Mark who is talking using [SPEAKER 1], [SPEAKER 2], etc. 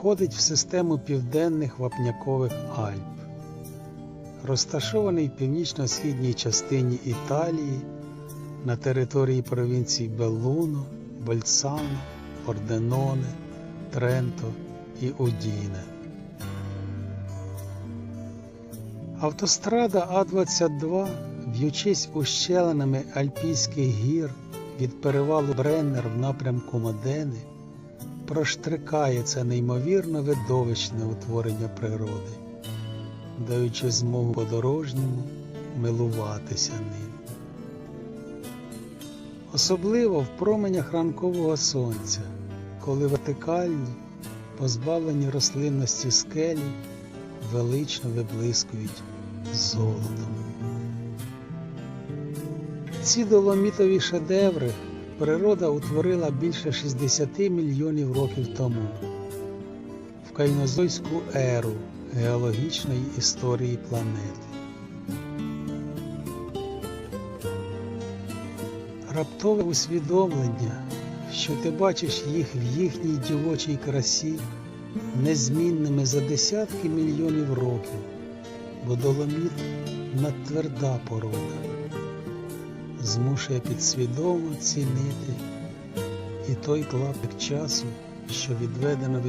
[SPEAKER 1] входить в систему південних вапнякових Альп. Розташований в північно-східній частині Італії на території провінцій Беллуно, Больцано, Порденоне, Тренто і Удіне. Автострада А-22, в'ючись ущелинами Альпійських гір від перевалу Бреннер в напрямку Модени, проштрикає це неймовірно видовищне утворення природи, даючи змогу подорожньому милуватися ним. Особливо в променях ранкового сонця, коли вертикальні, позбавлені рослинності скелі велично виблискують золотом. Ці доломітові шедеври природа утворила більше 60 мільйонів років тому в кайнозойську еру геологічної історії планети. Раптове усвідомлення, що ти бачиш їх в їхній дівочій красі, незмінними за десятки мільйонів років, бо доломіт надтверда порода, змушує підсвідомо цінити і той клапик часу, що відведено від